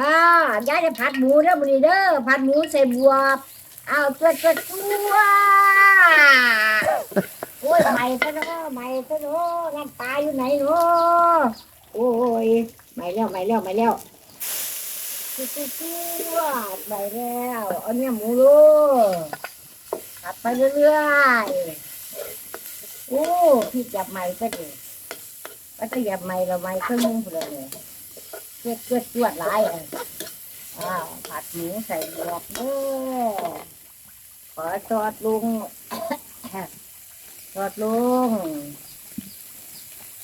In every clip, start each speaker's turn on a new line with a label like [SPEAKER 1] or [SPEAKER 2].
[SPEAKER 1] อ่ายายจะผัดหมูเด้อมื้อนี้เด้อผัดหมูใส่บวบเอาตัวตัวตัวโอ้ยใหม่ซะเนาะใหม่ซะเนาะน้ำปลาอยู่ไหนเนาะโอ้ยใหม่แล้วใหม่แล้วใหม่แล้วตัวตัวตัวใหม่แล้วเอาเนี่ยหมูลูกผัดไปเรื่อยๆโอ้พี่จับใหม่ก็ดีก็จะจับใหม่เราใหม่เครื่องมือเลย เกิดเกิดจวดหลายอ้าวผัดหมูใส่หมวกเด้อขอจอดลุงจอดลุง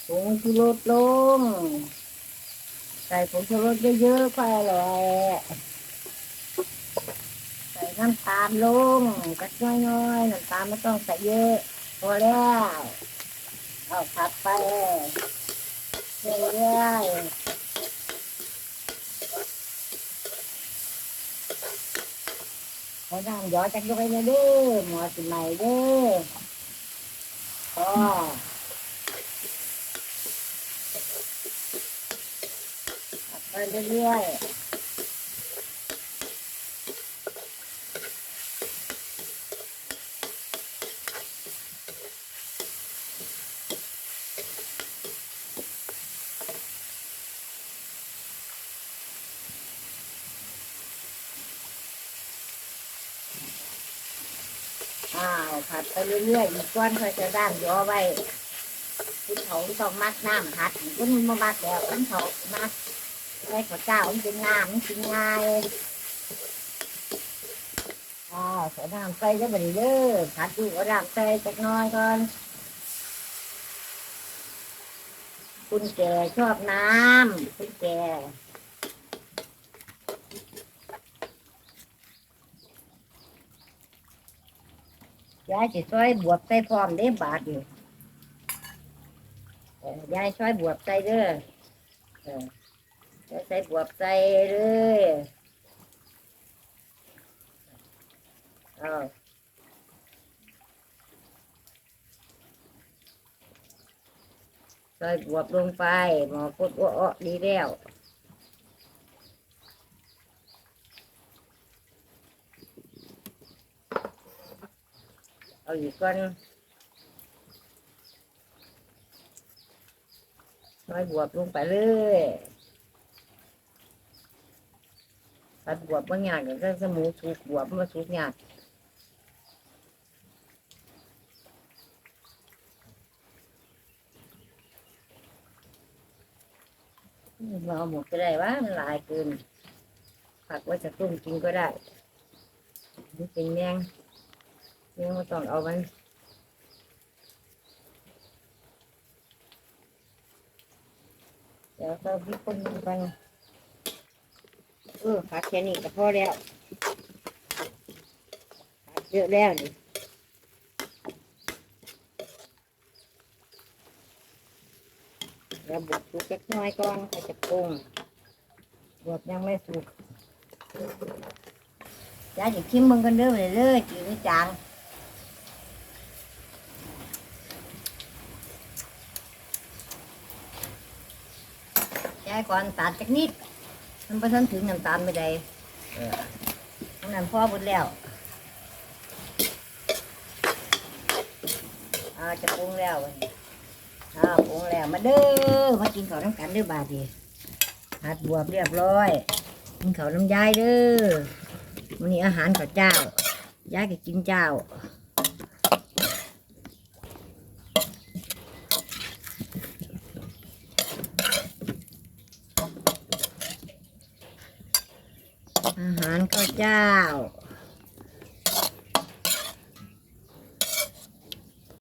[SPEAKER 1] ผงชูรสลง ใส่ผงชูรสเยอะๆไปเลยใส่น้ำตาลลงกัดน้อยๆน้ำตาลไม่ต้องใส่เยอะพอแล้วเอาผัดไปเรื่อยๆ ขอน้ำย้อนจักด้วยนะเด้อหมอสิใหม่เด้ออ๋อขับไปเรื่อยๆ อ้าวผัดไปเรื่อยๆอีกก้อนค่อยจะด้านย้อไว้คุณเขาต้องมักน้ำผัดคุณมามักแล้วคุณเขามักใส่ข้าวเจ้ามันเป็นน้ำมันกินง่ายอ้าวใส่น้ำใส่ได้บ่ดีเด้อผัดดูเอาน้ำใส่จักน้อยก่อนคุณแก่ชอบน้ำคุณแก่ ยายสิซอยบวบใส่พร้อมเด้บาทนี่ยายซอยบวบใส่เด้อเออใส่บวบใส่เลยเอาซอยบวบลงไปหมอพุดอ้อดีแล้ว เอาอีกก่อนน้อยบวบลงไปเลยตัดบวบบางอย่างก็สมูสุกบวบมาสุกยากเราหมดก็ได้ว่ามันหลายเกินผักไว้จะต้มกินก็ได้นี่เป็นแมง ยังไม่ต้องเอามันเดี๋ยวเราพิคนลงไปเออผักแค่นี้ก็พอแล้วผักเยอะแล้วนี่ราบดสุกเล็กน้อยก่อนก็จะปรุงบดยังไม่สุกยายจะชิมมึงกันเด้อเลยเด้อจีไม่จาง ยายก่อนตัดจักนิด มันไปทันถึงน้ำตาลไม่ได้เออน้ำนั้นพ่อหมดแล้วอาจะปรุงแล้ววันนี้อ้าวปรุงแล้วมาเด้อมากินข้าวน้ำกันเด้อบาดดีหัดบวบเรียบร้อยกินข้าวน้ำยายเด้อวันนี้อาหารข้าวเจ้ายายก็กินเจ้า อาหารข้าวเจ้า